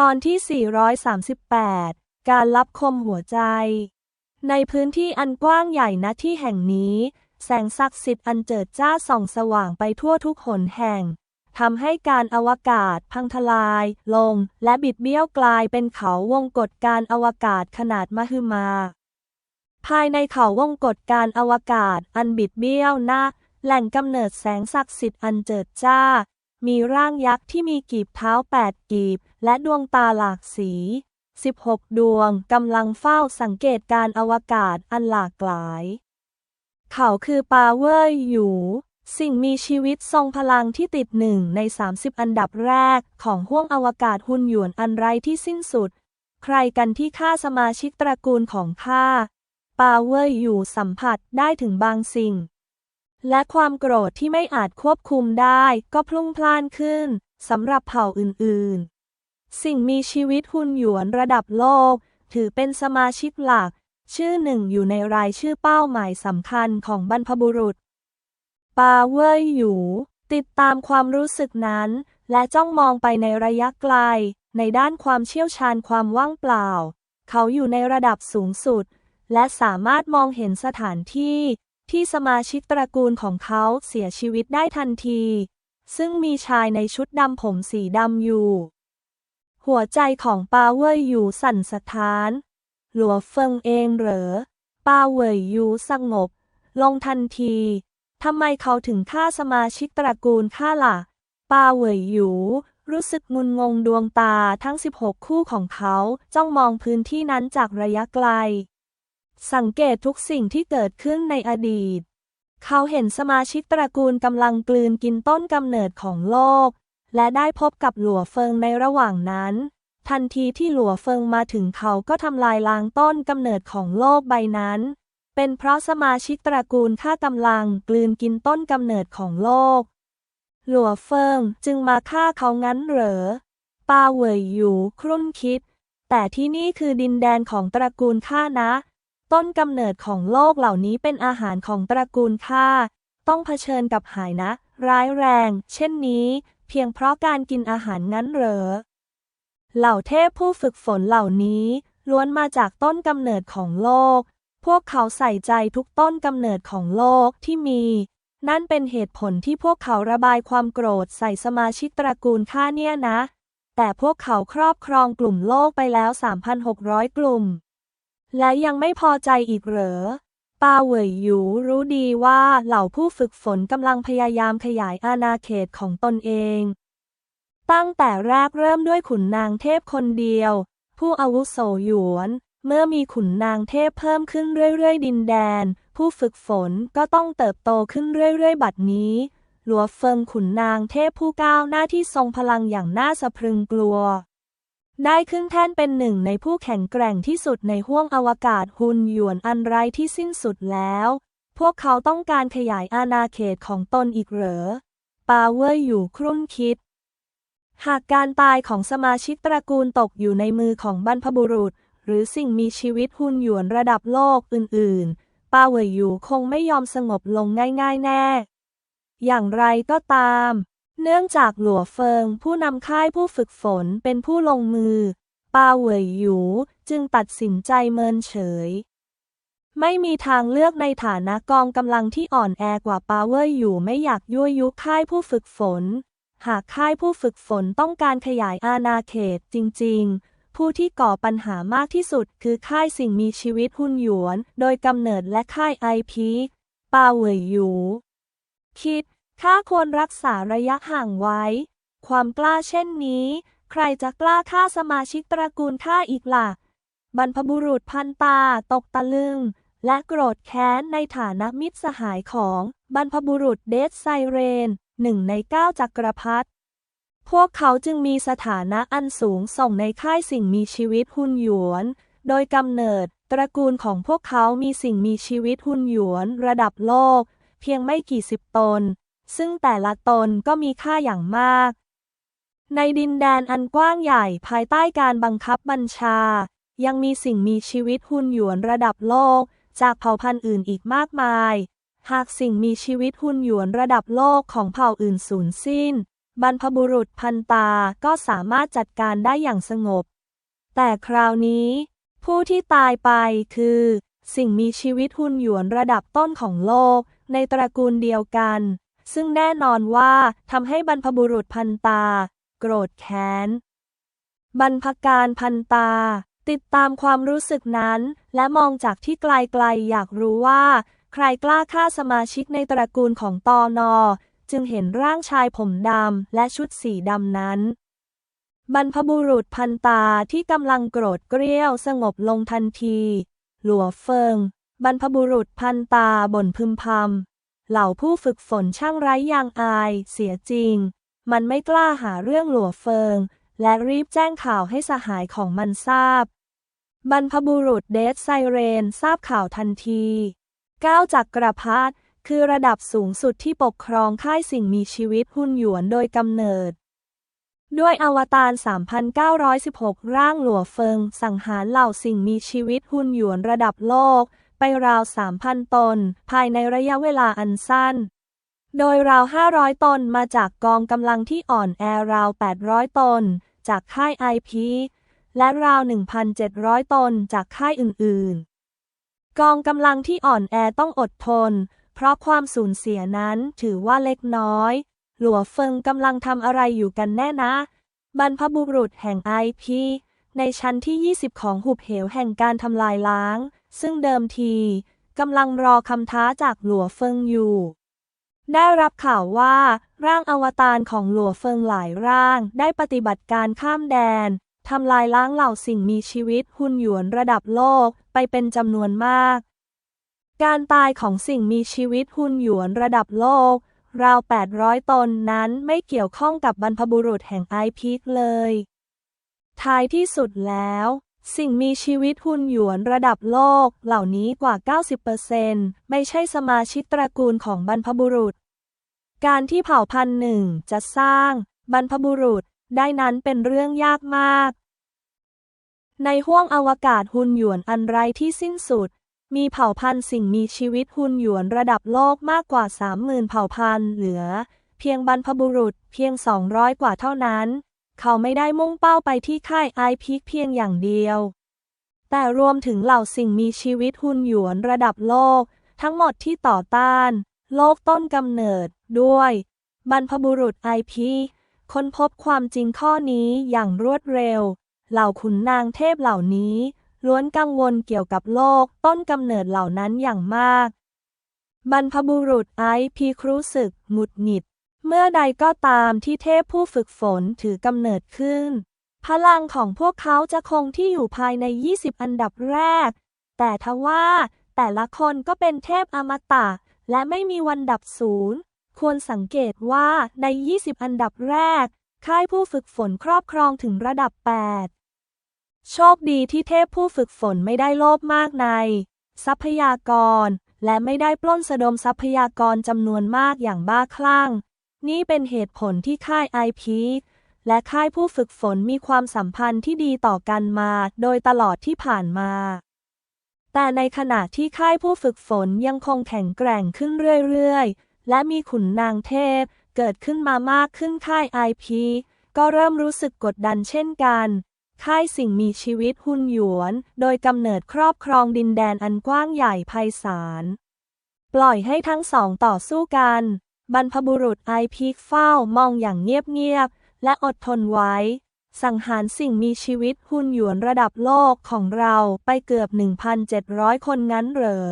ตอนที่ 438 การรับคมหัวใจ ในพื้นที่อันกว้างใหญ่ณที่แห่งนี้ แสงศักดิ์สิทธิ์อันเจิดจ้าส่องสว่างไปทั่วทุกหนแห่งทำให้การอวกาศพังทลาย ลง และบิดเบี้ยวกลายเป็นเขาวงกฏการอวกาศขนาดมหึมา ภายในเขาวงกฏการอวกาศอันบิดเบี้ยวน้าแหล่งกำเนิดแสงศักดิ์สิทธิ์อันเจิดจ้า มีร่างยักษ์ที่มีกีบเท้าแปดกีบ และดวงตาหลากสี 16 ดวงกำลังเฝ้าสังเกตการอวกาศอันหลากหลาย เขาคือปาเวอร์หยู สิ่งมีชีวิตทรงพลังที่ติดหนึ่งใน 30 อันดับแรกของห้วงอวกาศหุ่นหยวนอันไร้ที่สิ้นสุด ใครกันที่ฆ่าสมาชิกตระกูลของข้าปาเวอร์อยู่สัมผัสได้ถึงบางสิ่ง และความโกรธที่ไม่อาจควบคุมได้ก็พลุ่งพล่านขึ้นสำหรับเผ่าอื่นๆ สิ่งมีชีวิตหุ่นหยวนระดับโลก ถือเป็นสมาชิกหลัก ชื่อหนึ่งอยู่ในรายชื่อเป้าหมายสำคัญของบรรพบุรุษ ปาเว่ยหยูติดตามความรู้สึกนั้น และจ้องมองไปในระยะไกล ในด้านความเชี่ยวชาญความว่างเปล่า เขาอยู่ในระดับสูงสุด และสามารถมองเห็นสถานที่ ที่สมาชิกตระกูลของเขาเสียชีวิตได้ทันที ซึ่งมีชายในชุดดำผมสีดำอยู่ หัวใจของปาเว่ยหยูสั่นสะท้าน หลัวเฟิงเองเหรอ ปาเว่ยหยูสงบ ลงทันทีทำไมเขาถึงฆ่าสมาชิกตระกูลข้าล่ะ ปาเว่ยหยูรู้สึกงุนงงดวงตาทั้ง 16 คู่ของเขาจ้องมองพื้นที่นั้นจากระยะไกล สังเกตทุกสิ่งที่เกิดขึ้นในอดีต เขาเห็นสมาชิกตระกูลกำลังกลืนกินต้นกำเนิดของโลก และได้พบกับหลัวเฟิงในระหว่างนั้น ทันทีที่หลัวเฟิงมาถึงเขาก็ทำลายล้างต้นกำเนิดของโลกใบนั้น เป็นเพราะสมาชิกตระกูลฆ่ากำลังกลืนกินต้นกำเนิดของโลก หลัวเฟิงจึงมาฆ่าเขางั้นเหรอปาเหวยอยู่ครุ่นคิด แต่ที่นี่คือดินแดนของตระกูลข้านะ ต้นกำเนิดของโลกเหล่านี้เป็นอาหารของตระกูลข้าต้องเผชิญกับหายนะ ร้ายแรง เช่นนี้ เพียงเพราะการกินอาหารงั้นเหรอ เหล่าเทพผู้ฝึกฝนเหล่านี้ ล้วนมาจากต้นกำเนิดของโลก พวกเขาใส่ใจทุกต้นกำเนิดของโลกที่มี นั่นเป็นเหตุผลที่พวกเขาระบายความโกรธใส่สมาชิกตระกูลข้าเนี่ยนะ แต่พวกเขาครอบครองกลุ่มโลกไปแล้ว 3,600 กลุ่ม และยังไม่พอใจอีกเหรอ ปาเหวยหยูรู้ดีว่าเหล่าผู้ฝึกฝนกำลังพยายามขยายอาณาเขตของตนเอง ตั้งแต่แรกเริ่มด้วยขุนนางเทพคนเดียว ผู้อาวุโสหยวน เมื่อมีขุนนางเทพเพิ่มขึ้นเรื่อยๆ ดินแดน ผู้ฝึกฝนก็ต้องเติบโตขึ้นเรื่อยๆ บัดนี้ หลัวเฟิงขุนนางเทพผู้ก้าวหน้าที่ทรงพลังอย่างน่าสะพรึงกลัว ได้ขึ้นแท่นเป็นหนึ่งในผู้แข็งแกร่งที่สุดในห้วงอวกาศหุนหยวนอันไร้ที่สิ้นสุดแล้ว พวกเขาต้องการขยายอาณาเขตของตนอีกเหรอ ปาเว่ยอยู่ครุ่นคิด หากการตายของสมาชิกตระกูลตกอยู่ในมือของบรรพบุรุษ หรือสิ่งมีชีวิตหุนหยวนระดับโลกอื่น ๆ ปาเว่ยอยู่คงไม่ยอมสงบลงง่าย ๆ แน่ อย่างไรก็ตาม เนื่องจากหลัวเฟิงผู้นำค่ายผู้ฝึกฝนเป็นผู้ลงมือ ปาเหวยหยูจึงตัดสินใจเมินเฉย ไม่มีทางเลือกในฐานะกองกำลังที่อ่อนแอกว่าปาเวยอยู่ไม่อยากยั่วยุค่ายผู้ฝึกฝน หากค่ายผู้ฝึกฝนต้องการขยายอาณาเขตจริง ๆ ผู้ที่ก่อปัญหามากที่สุดคือค่ายสิ่งมีชีวิตหุ่นหยวน โดยกำเนิดและค่ายไอพีปาเหวยหยูคิด ข้าควรรักษาระยะห่างไว้ ความกล้าเช่นนี้ ใครจะกล้าฆ่าสมาชิกตระกูลข้าอีกล่ะ บรรพบุรุษพันตาตกตะลึง และโกรธแค้นในฐานะมิตรสหายของบรรพบุรุษเดซไซเรนหนึ่งในเก้าจักรพรรดิพวกเขาจึงมีสถานะอันสูงส่งในค่ายสิ่งมีชีวิตหุ่นหยวน โดยกำเนิดตระกูลของพวกเขามีสิ่งมีชีวิตหุ่นหยวนระดับโลก เพียงไม่กี่สิบตน ซึ่งแต่ละตนก็มีค่าอย่างมาก ในดินแดนอันกว้างใหญ่ภายใต้การบังคับบัญชา ยังมีสิ่งมีชีวิตหุ่นหยวนระดับโลก จากเผ่าพันธุ์อื่นอีกมากมาย หากสิ่งมีชีวิตหุ่นหยวนระดับโลกของเผ่าอื่นสูญสิ้น บรรพบุรุษพันตาก็สามารถจัดการได้อย่างสงบ แต่คราวนี้ ผู้ที่ตายไปคือ สิ่งมีชีวิตหุ่นหยวนระดับต้นของโลก ในตระกูลเดียวกัน ซึ่งแน่นอนว่าทำให้บรรพบุรุษพันตา โกรธแค้น บรรพการพันตา ติดตามความรู้สึกนั้น และมองจากที่ไกลๆอยากรู้ว่า ใครกล้าฆ่าสมาชิกในตระกูลของตอนอ จึงเห็นร่างชายผมดำและชุดสีดำนั้น บรรพบุรุษพันตาที่กำลังโกรธเกรี้ยวสงบลงทันที หลัวเฟิงบรรพบุรุษพันตาบ่นพึมพำ เหล่าผู้ฝึกฝนช่างไร้ยางอาย เสียจริง มันไม่กล้าหาเรื่องหลัวเฟิง และรีบแจ้งข่าวให้สหายของมันทราบบรรพบุรุษเดซไซเรนทราบข่าวทันทีก้าวจากกระพัดคือระดับสูงสุดที่ปกครองค่ายสิ่งมีชีวิตหุ่นหยวนโดยกำเนิด ด้วยอวตาร 3,916 ร่างหลัวเฟิง สังหารเหล่าสิ่งมีชีวิตหุ่นหยวนระดับโลก ไปราว 3,000 ตน ภายในระยะเวลาอันสั้น โดยราว 500 ตนมาจากกองกำลังที่อ่อนแอราว 800 ตน จากค่ายไอพีและราว 1,700 ตนจากค่ายอื่น ๆ กองกำลังที่อ่อนแอต้องอดทน เพราะความสูญเสียนั้นถือว่าเล็กน้อย หลัวเฟิงกำลังทำอะไรอยู่กันแน่นะ บรรพบุรุษแห่งไอพี ในชั้นที่ 20 ของหุบเหวแห่งการทำลายล้าง ซึ่งเดิมทีกำลังรอคำท้าจากหลัวเฟิงอยู่ ได้รับข่าวว่า ร่างอวตารของหลัวเฟิงหลายร่างได้ปฏิบัติการข้ามแดนทำลายล้างเหล่าสิ่งมีชีวิตหุ่นหยวนระดับโลกไปเป็นจำนวนมาก การตายของสิ่งมีชีวิตหุ่นหยวนระดับโลก ราว 800 ตนนั้นไม่เกี่ยวข้องกับบรรพบุรุษแห่งไอพีคเลย ท้ายที่สุดแล้ว สิ่งมีชีวิตหุ่นหยวนระดับโลกเหล่านี้กว่า 90%ไม่ใช่สมาชิกตระกูลของบรรพบุรุษ การที่เผ่าพันธุ์หนึ่งจะสร้างบรรพบุรุษได้นั้นเป็นเรื่องยากมาก ในห้วงอวกาศหุ่นหยวนอันไร้ที่สิ้นสุด มีเผ่าพันธุ์สิ่งมีชีวิตหุ่นหยวนระดับโลกมากกว่า 30,000 เผ่าพันธุ์เหลือ เพียงบรรพบุรุษเพียง 200 กว่าเท่านั้น เขาไม่ได้มุ่งเป้าไปที่ค่ายไอพิกเพียงอย่างเดียว แต่รวมถึงเหล่าสิ่งมีชีวิตหุ่นหยวนระดับโลก ทั้งหมดที่ต่อต้าน โลกต้นกำเนิดด้วย บรรพบุรุษไอพีค้นพบความจริงข้อนี้อย่างรวดเร็ว เหล่าขุนนางเทพเหล่านี้ ล้วนกังวลเกี่ยวกับโลกต้นกำเนิดเหล่านั้นอย่างมาก บรรพบุรุษไอพีรู้สึกหงุดหงิด เมื่อใดก็ตามที่เทพผู้ฝึกฝนถือกำเนิดขึ้น พลังของพวกเขาจะคงที่อยู่ภายใน 20 อันดับแรก แต่ทว่าแต่ละคนก็เป็นเทพอมตะ และไม่มีวันดับศูนย์ ควรสังเกตว่าใน 20 อันดับแรก ค่ายผู้ฝึกฝนครอบครองถึงระดับ 8 โชคดีที่เทพผู้ฝึกฝนไม่ได้โลภมากใน ทรัพยากร และไม่ได้ปล้นสะดมทรัพยากรจำนวนมากอย่างบ้าคลั่ง นี่เป็นเหตุผลที่ค่ายไอพีและค่ายผู้ฝึกฝนมีความสัมพันธ์ที่ดีต่อกันมา โดยตลอดที่ผ่านมา แต่ในขณะที่ค่ายผู้ฝึกฝนยังคงแข็งแกร่งขึ้นเรื่อยๆ และมีขุนนางเทพ เกิดขึ้นมามากขึ้นค่ายไอพีก็เริ่มรู้สึกกดดันเช่นกัน ค่ายสิ่งมีชีวิตหุ่นหยวน โดยกำเนิดครอบครองดินแดนอันกว้างใหญ่ไพศาล ปล่อยให้ทั้งสองต่อสู้กัน บรรพบุรุษไอพีเฝ้ามองอย่างเงียบๆและอดทนไว้ สังหารสิ่งมีชีวิตหุ่นหยวนระดับโลกของเราไปเกือบ 1,700 คนงั้นเหรอ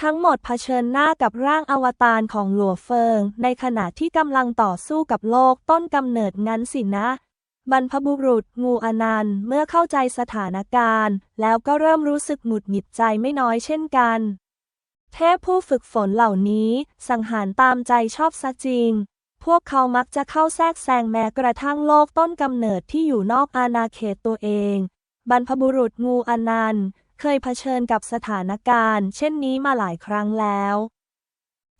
ทั้งหมดเผชิญหน้ากับร่างอวตารของหลัวเฟิง ในขณะที่กำลังต่อสู้กับโลกต้นกำเนิดงั้นสินะบรรพบุรุษงูอนันต์เมื่อเข้าใจสถานการณ์ แล้วก็เริ่มรู้สึกหงุดหงิดใจไม่น้อยเช่นกัน เทพผู้ฝึกฝนเหล่านี้สังหารตามใจชอบซะจริง พวกเขามักจะเข้าแทรกแซงแม้กระทั่งโลกต้นกำเนิดที่อยู่นอกอาณาเขตตัวเอง บรรพบุรุษงูอนันต์เคยเผชิญกับสถานการณ์ เช่นนี้มาหลายครั้งแล้ว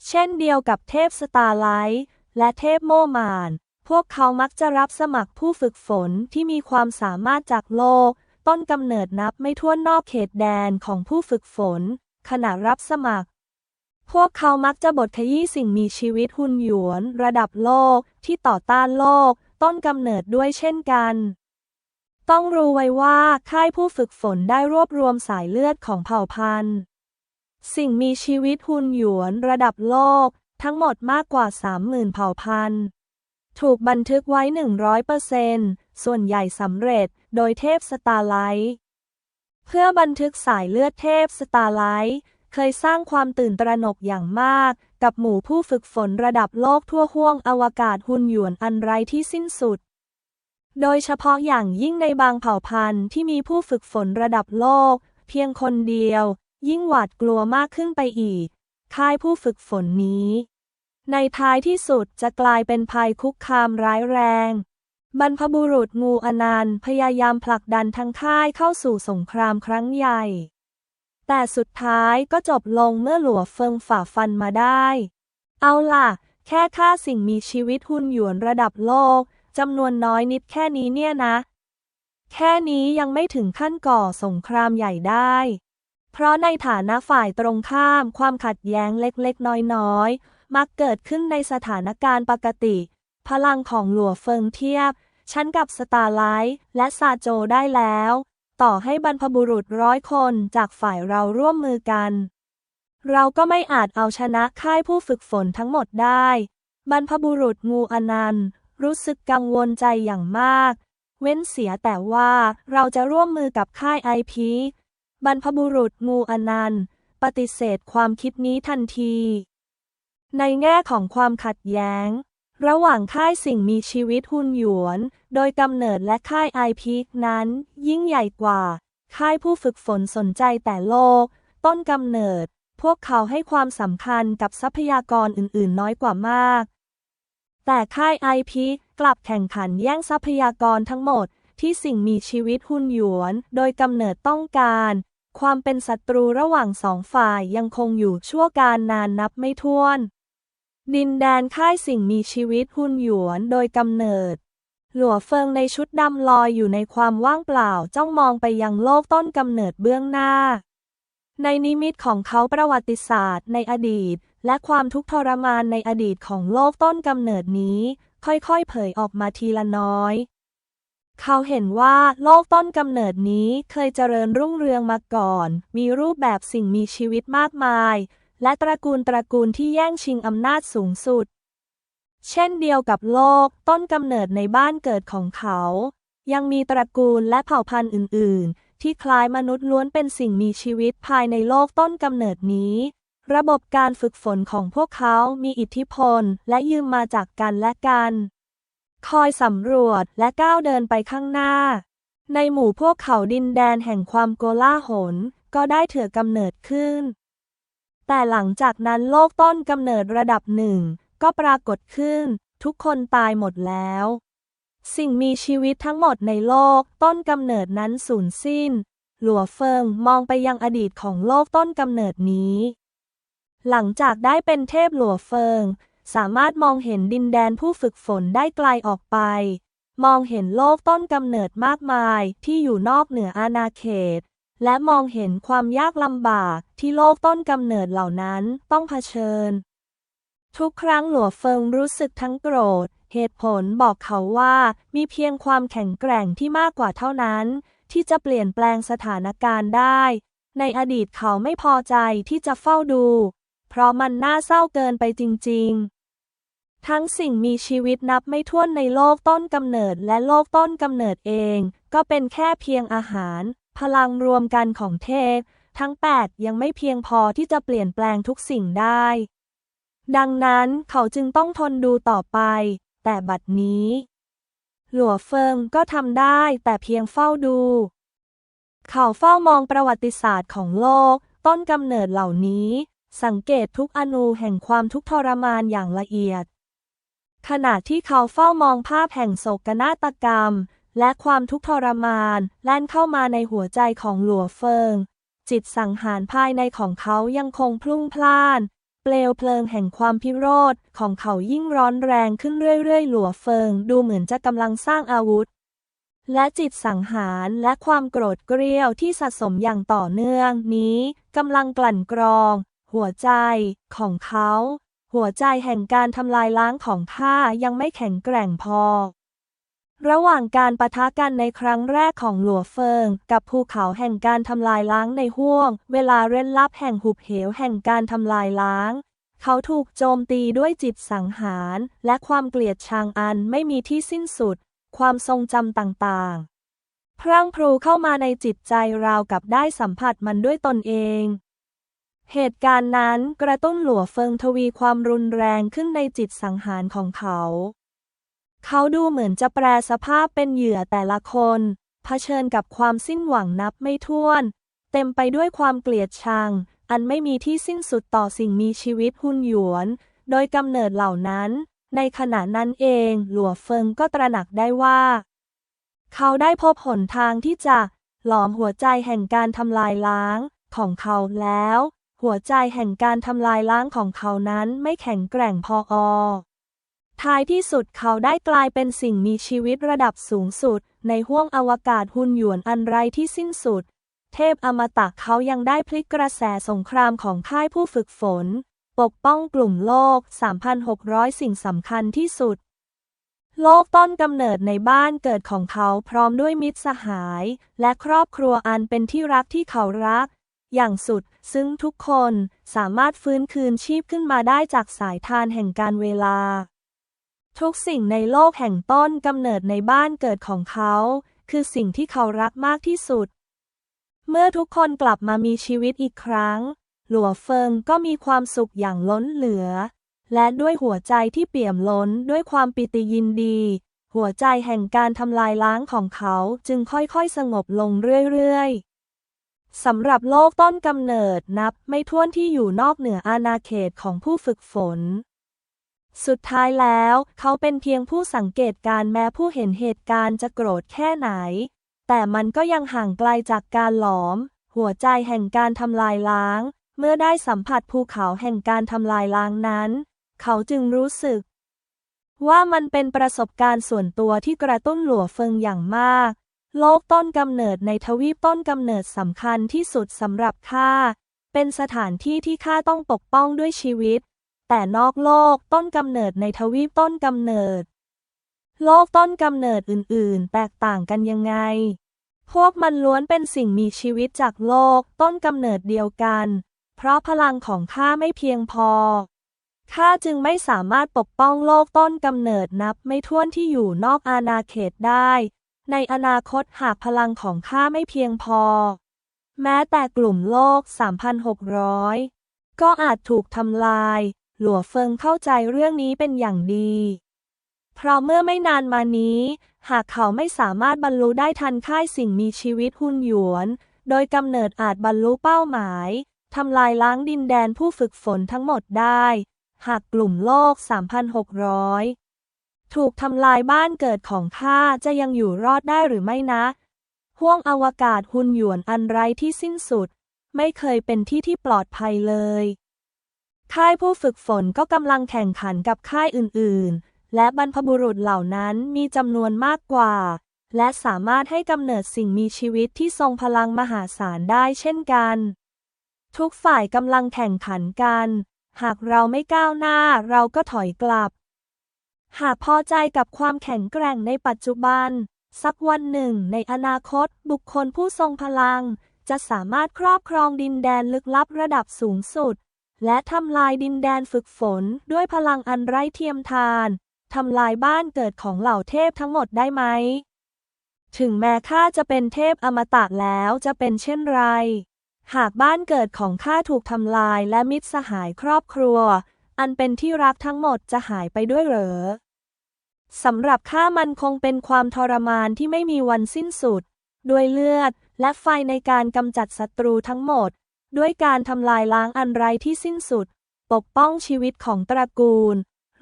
เช่นเดียวกับเทพสตาร์ไลท์และเทพโมมาน พวกเขามักจะรับสมัครผู้ฝึกฝนที่มีความสามารถจากโลก ต้นกำเนิดนับไม่ถ้วนนอกเขตแดนของผู้ฝึกฝน ขณะรับสมัคร พวกเขามักจะบดขยี้สิ่งมีชีวิตหุ่นหยวน ระดับโลกที่ต่อต้านโลก ต้นกำเนิดด้วยเช่นกัน ต้องรู้ไว้ว่าค่ายผู้ฝึกฝนได้รวบรวมสายเลือดของเผ่าพันธุ์ สิ่งมีชีวิตหุ่นหยวนระดับโลก ทั้งหมดมากกว่า 30,000 เผ่าพันธุ์ถูกบันทึกไว้ 100%ส่วนใหญ่สำเร็จ โดยเทพสตาร์ไลท์ เพื่อบันทึกสายเลือดเทพสตาร์ไลท์เคยสร้างความตื่นตระหนกอย่างมาก กับหมู่ผู้ฝึกฝนระดับโลกทั่วห้วงอวกาศหุ่นหยวนอันไร้ที่สิ้นสุด โดยเฉพาะอย่างยิ่งในบางเผ่าพันธุ์ที่มีผู้ฝึกฝนระดับโลก เพียงคนเดียว ยิ่งหวาดกลัวมากขึ้นไปอีก ค่ายผู้ฝึกฝนนี้ ในท้ายที่สุดจะกลายเป็นภัยคุกคามร้ายแรง บรรพบุรุษงูอนันต์พยายามผลักดันทั้งค่ายเข้าสู่สงครามครั้งใหญ่ แต่สุดท้ายก็จบลงเมื่อหลัวเฟิงฝ่าฟันมาได้ เอาล่ะ แค่ฆ่าสิ่งมีชีวิตหุ่นหยวนระดับโลกจำนวนน้อยนิดแค่นี้เนี่ยนะ แค่นี้ยังไม่ถึงขั้นก่อสงครามใหญ่ได้ เพราะในฐานะฝ่ายตรงข้ามความขัดแย้งเล็กๆ น้อยๆ มักเกิดขึ้นในสถานการณ์ปกติ พลังของหลัวเฟิงเทียบ ฉันกับสตาร์ไลท์และซาโจได้แล้ว ต่อให้บรรพบุรุษร้อยคนจากฝ่ายเราร่วมมือกัน เราก็ไม่อาจเอาชนะค่ายผู้ฝึกฝนทั้งหมดได้ บรรพบุรุษงูอนันต์ รู้สึกกังวลใจอย่างมาก เว้นเสียแต่ว่าเราจะร่วมมือกับค่ายไอพีบรรพบุรุษงูอนันต์ ปฏิเสธความคิดนี้ทันที ในแง่ของความขัดแย้ง ระหว่างค่ายสิ่งมีชีวิตหุ่นหยวน โดยกำเนิดและค่ายไอพีนั้น ยิ่งใหญ่กว่า ค่ายผู้ฝึกฝนสนใจแต่โลก ต้นกำเนิด พวกเขาให้ความสำคัญกับทรัพยากรอื่น ๆ น้อยกว่ามาก แต่ค่ายไอพีกลับแข่งขันแย่งทรัพยากรทั้งหมด ที่สิ่งมีชีวิตหุ่นหยวน โดยกำเนิดต้องการ ความเป็นศัตรูระหว่างสองฝ่ายยังคงอยู่ชั่วการนานนับไม่ถ้วน ดินแดนค่ายสิ่งมีชีวิตหุ่นหยวนโดยกำเนิด หลัวเฟิงในชุดดำลอยอยู่ในความว่างเปล่าจ้องมองไปยังโลกต้นกำเนิดเบื้องหน้า ในนิมิตของเขาประวัติศาสตร์ในอดีต และความทุกข์ทรมานในอดีตของโลกต้นกำเนิดนี้ ค่อยๆ เผยออกมาทีละน้อย เขาเห็นว่าโลกต้นกำเนิดนี้เคยเจริญรุ่งเรืองมาก่อน มีรูปแบบสิ่งมีชีวิตมากมาย และตระกูลตระกูลที่แย่งชิงอำนาจสูงสุด เช่นเดียวกับโลกต้นกำเนิดในบ้านเกิดของเขา ยังมีตระกูลและเผ่าพันธุ์อื่น ๆ ที่คล้ายมนุษย์ล้วนเป็นสิ่งมีชีวิตภายในโลกต้นกำเนิดนี้ ระบบการฝึกฝนของพวกเขามีอิทธิพลและยืมมาจากกันและกัน คอยสำรวจและก้าวเดินไปข้างหน้า ในหมู่พวกเขาดินแดนแห่งความโกลาหลก็ได้เถื่อกำเนิดขึ้น แต่หลังจากนั้นโลกต้นกำเนิดระดับหนึ่ง ก็ปรากฏขึ้น ทุกคนตายหมดแล้ว สิ่งมีชีวิตทั้งหมดในโลกต้นกำเนิดนั้นสูญสิ้น หลัวเฟิงมองไปยังอดีตของโลกต้นกำเนิดนี้ หลังจากได้เป็นเทพหลัวเฟิง สามารถมองเห็นดินแดนผู้ฝึกฝนได้ไกลออกไป มองเห็นโลกต้นกำเนิดมากมายที่อยู่นอกเหนืออาณาเขต และมองเห็นความยากลำบากที่โลกต้นกำเนิดเหล่านั้นต้องเผชิญ ทุกครั้งหลัวเฟิงรู้สึกทั้งโกรธ เหตุผลบอกเขาว่ามีเพียงความแข็งแกร่งที่มากกว่าเท่านั้น ที่จะเปลี่ยนแปลงสถานการณ์ได้ ในอดีตเขาไม่พอใจที่จะเฝ้าดู เพราะมันน่าเศร้าเกินไปจริง ๆทั้งสิ่งมีชีวิตนับไม่ถ้วนในโลกต้นกำเนิดและโลกต้นกำเนิดเอง ก็เป็นแค่เพียงอาหาร พลังรวมกันของเทพ ทั้งแปดยังไม่เพียงพอที่จะเปลี่ยนแปลงทุกสิ่งได้ ดังนั้นเขาจึงต้องทนดูต่อไป แต่บัดนี้ หลัวเฟิงก็ทำได้แต่เพียงเฝ้าดู เขาเฝ้ามองประวัติศาสตร์ของโลก ต้นกำเนิดเหล่านี้ สังเกตทุกอนูแห่งความทุกข์ทรมานอย่างละเอียด ขณะที่เขาเฝ้ามองภาพแห่งโศกนาฏกรรม และความทุกข์ทรมานแล่นเข้ามาในหัวใจของหลัวเฟิง จิตสังหารภายในของเขายังคงพลุ่งพล่าน เปลวเพลิงแห่งความพิโรธของเขายิ่งร้อนแรงขึ้นเรื่อยๆ หลัวเฟิงดูเหมือนจะกำลังสร้างอาวุธ และจิตสังหารและความโกรธเกรี้ยวที่สะสมอย่างต่อเนื่องนี้กำลังกลั่นกรอง หัวใจของเขา หัวใจแห่งการทำลายล้างของข้ายังไม่แข็งแกร่งพอ ระหว่างการปะทะกันในครั้งแรกของหลัวเฟิง กับภูเขาแห่งการทำลายล้างในห้วง เวลาเร้นลับแห่งหุบเหวแห่งการทำลายล้าง เขาถูกโจมตีด้วยจิตสังหาร และความเกลียดชังอันไม่มีที่สิ้นสุด ความทรงจำต่างๆ พรั่งพรูเข้ามาในจิตใจราวกับได้สัมผัสมันด้วยตนเอง เหตุการณ์นั้นกระตุ้นหลัวเฟิงทวีความรุนแรงขึ้นในจิตสังหารของเขา เขาดูเหมือนจะแปรสภาพเป็นเหยื่อแต่ละคนเผชิญกับความสิ้นหวังนับไม่ถ้วน เต็มไปด้วยความเกลียดชัง อันไม่มีที่สิ้นสุดต่อสิ่งมีชีวิตหุ่นหยวน โดยกำเนิดเหล่านั้น ในขณะนั้นเอง หลัวเฟิงก็ตระหนักได้ว่า เขาได้พบหนทางที่จะหลอมหัวใจแห่งการทำลายล้างของเขาแล้ว หัวใจแห่งการทำลายล้างของเขานั้นไม่แข็งแกร่งพออ ท้ายที่สุดเขาได้กลายเป็นสิ่งมีชีวิตระดับสูงสุด ในห้วงอวกาศหุ่นหยวนอันไรที่สิ้นสุด เทพอมตะเขายังได้พลิกกระแสสงครามของค่ายผู้ฝึกฝน ปกป้องกลุ่มโลก 3,600 สิ่งสำคัญที่สุด โลกต้นกำเนิดในบ้านเกิดของเขาพร้อมด้วยมิตรสหาย และครอบครัวอันเป็นที่รักที่เขารัก อย่างสุดซึ่งทุกคนสามารถฟื้นคืนชีพขึ้นมาได้จากสายทานแห่งการเวลา ทุกสิ่งในโลกแห่งต้นกำเนิดในบ้านเกิดของเขา คือสิ่งที่เขารักมากที่สุด เมื่อทุกคนกลับมามีชีวิตอีกครั้ง หลัวเฟิงก็มีความสุขอย่างล้นเหลือ และด้วยหัวใจที่เปี่ยมล้นด้วยความปิติยินดี หัวใจแห่งการทำลายล้างของเขาจึงค่อยๆ สงบลงเรื่อยๆสำหรับโลกต้นกำเนิดนับไม่ถ้วนที่อยู่นอกเหนืออาณาเขตของผู้ฝึกฝน สุดท้ายแล้ว เขาเป็นเพียงผู้สังเกตการณ์แม้ผู้เห็นเหตุการณ์จะโกรธแค่ไหน แต่มันก็ยังห่างไกลจากการหลอม หัวใจแห่งการทำลายล้าง เมื่อได้สัมผัสภูเขาแห่งการทำลายล้างนั้น เขาจึงรู้สึก ว่ามันเป็นประสบการณ์ส่วนตัวที่กระตุ้นหลัวเฟิงอย่างมาก โลกต้นกำเนิดในทวีปต้นกำเนิดสำคัญที่สุดสำหรับข้าเป็นสถานที่ที่ข้าต้องปกป้องด้วยชีวิต แต่นอกโลกต้นกำเนิดในทวีปต้นกำเนิด โลกต้นกำเนิดอื่น ๆ แตกต่างกันยังไง พวกมันล้วนเป็นสิ่งมีชีวิตจากโลกต้นกำเนิดเดียวกัน เพราะพลังของข้าไม่เพียงพอ ข้าจึงไม่สามารถปกป้องโลกต้นกำเนิดนับไม่ถ้วนที่อยู่นอกอาณาเขตได้ ในอนาคตหากพลังของข้าไม่เพียงพอ แม้แต่กลุ่มโลก 3,600 ก็อาจถูกทำลาย หลัวเฟิงเข้าใจเรื่องนี้เป็นอย่างดี เพราะเมื่อไม่นานมานี้ หากเขาไม่สามารถบรรลุได้ทันค่ายสิ่งมีชีวิตหุ่นหยวน โดยกำเนิดอาจบรรลุเป้าหมายทำลายล้างดินแดนผู้ฝึกฝนทั้งหมดได้ หากกลุ่มโลก 3,600 ถูกทำลายบ้านเกิดของข้าจะยังอยู่รอดได้หรือไม่นะห้วงอวกาศหุ่นหยวนอันไร้ที่สิ้นสุด ไม่เคยเป็นที่ที่ปลอดภัยเลย ค่ายผู้ฝึกฝนก็กำลังแข่งขันกับค่ายอื่น ๆ และบรรพบุรุษเหล่านั้นมีจำนวนมากกว่า และสามารถให้กำเนิดสิ่งมีชีวิตที่ทรงพลังมหาศาลได้เช่นกัน ทุกฝ่ายกำลังแข่งขันกัน หากเราไม่ก้าวหน้าเราก็ถอยกลับ หากพอใจกับความแข็งแกร่งในปัจจุบัน สักวันหนึ่งในอนาคตบุคคลผู้ทรงพลัง จะสามารถครอบครองดินแดนลึกลับระดับสูงสุด และทำลายดินแดนฝึกฝนด้วยพลังอันไร้เทียมทาน ทำลายบ้านเกิดของเหล่าเทพทั้งหมดได้ไหม ถึงแม้ข้าจะเป็นเทพอมตะแล้วจะเป็นเช่นไร หากบ้านเกิดของข้าถูกทำลายและมิตรสหายครอบครัว อันเป็นที่รักทั้งหมดจะหายไปด้วยเหรอ สำหรับข้ามันคงเป็นความทรมานที่ไม่มีวันสิ้นสุด ด้วยเลือดและไฟในการกำจัดศัตรูทั้งหมด ด้วยการทำลายล้างอันไรที่สิ้นสุด ปกป้องชีวิตของตระกูล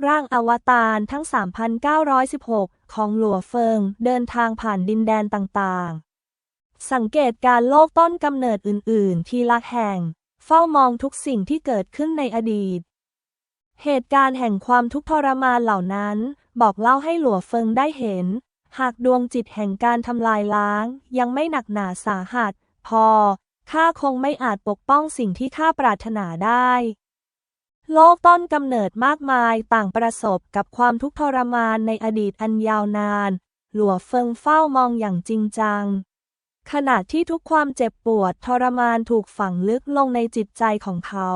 ร่างอวตารทั้ง 3,916 ของหลัวเฟิง เดินทางผ่านดินแดนต่างๆ สังเกตการโลกต้นกำเนิดอื่น ๆ ทีละแห่ง เฝ้ามองทุกสิ่งที่เกิดขึ้นในอดีต เหตุการณ์แห่งความทุกข์ทรมานเหล่านั้น บอกเล่าให้หลัวเฟิงได้เห็น หากดวงจิตแห่งการทำลายล้าง ยังไม่หนักหนาสาหัส พอ ข้าคงไม่อาจปกป้องสิ่งที่ข้าปรารถนาได้ โลกต้นกำเนิดมากมายต่างประสบกับความทุกข์ทรมานในอดีตอันยาวนาน หลัวเฟิงเฝ้ามองอย่างจริงจัง ขณะที่ทุกความเจ็บปวดทรมานถูกฝังลึกลงในจิตใจของเขา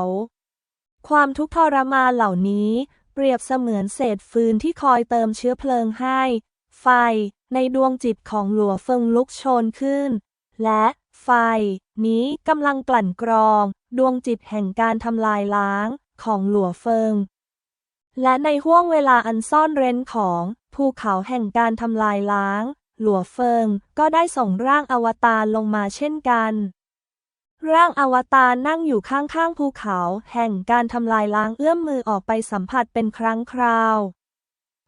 ความทุกข์ทรมานเหล่านี้ เปรียบเสมือนเศษฟืนที่คอยเติมเชื้อเพลิงให้ ไฟในดวงจิตของหลัวเฟิงลุกโชนขึ้น และ ไฟ นี้กำลังกลั่นกรอง ดวงจิตแห่งการทำลายล้างของหลัวเฟิง และในห้วงเวลาอันซ่อนเร้นของภูเขาแห่งการทำลายล้าง หลัวเฟิงก็ได้ส่งร่างอวตารลงมาเช่นกัน ร่างอวตารนั่งอยู่ข้างๆภูเขา แห่งการทำลายล้างเอื้อมมือออกไปสัมผัสเป็นครั้งคราว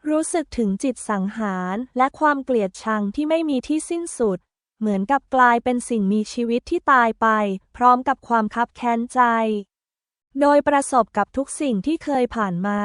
รู้สึกถึงจิตสังหารและความเกลียดชังที่ไม่มีที่สิ้นสุด เหมือนกับกลายเป็นสิ่งมีชีวิตที่ตายไป พร้อมกับความคับแค้นใจ โดยประสบกับทุกสิ่งที่เคยผ่านมา